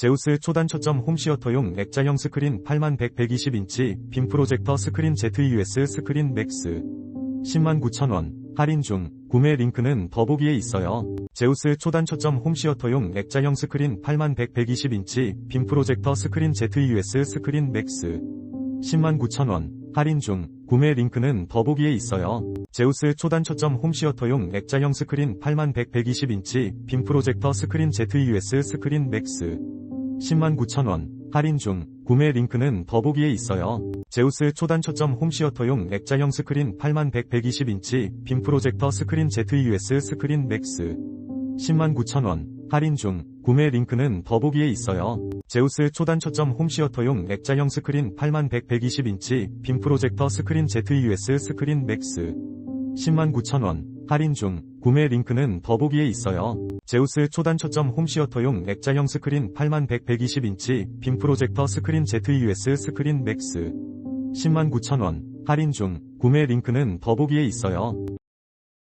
제우스 초단 초점 홈시어터용 액자형 스크린 81,120인치 빔 프로젝터 스크린 ZUS 스크린 맥스. 109,000원. 할인 중. 구매 링크는 더보기에 있어요. 제우스 초단 초점 홈시어터용 액자형 스크린 81,120인치 빔 프로젝터 스크린 ZUS 스크린 맥스. 109,000원. 할인 중. 구매 링크는 더보기에 있어요. 제우스 초단 초점 홈시어터용 액자형 스크린 81,120인치 빔 프로젝터 스크린 ZUS 스크린 맥스 109,000원. 할인 중 구매 링크는 더보기에 있어요. 제우스 초단 초점 홈시어터용 액자형 스크린 81,120인치 빔 프로젝터 스크린 ZUS 스크린 맥스. 109,000원. 할인 중 구매 링크는 더보기에 있어요. 제우스 초단 초점 홈시어터용 액자형 스크린 81,120인치 빔 프로젝터 스크린 ZUS 스크린 맥스. 109,000원 할인 중 구매 링크는 더보기에 있어요. 제우스 초단 초점 홈시어터용 액자형 스크린 81,120인치 빔 프로젝터 스크린 ZUS 스크린 맥스 109,000원 할인 중 구매 링크는 더보기에 있어요.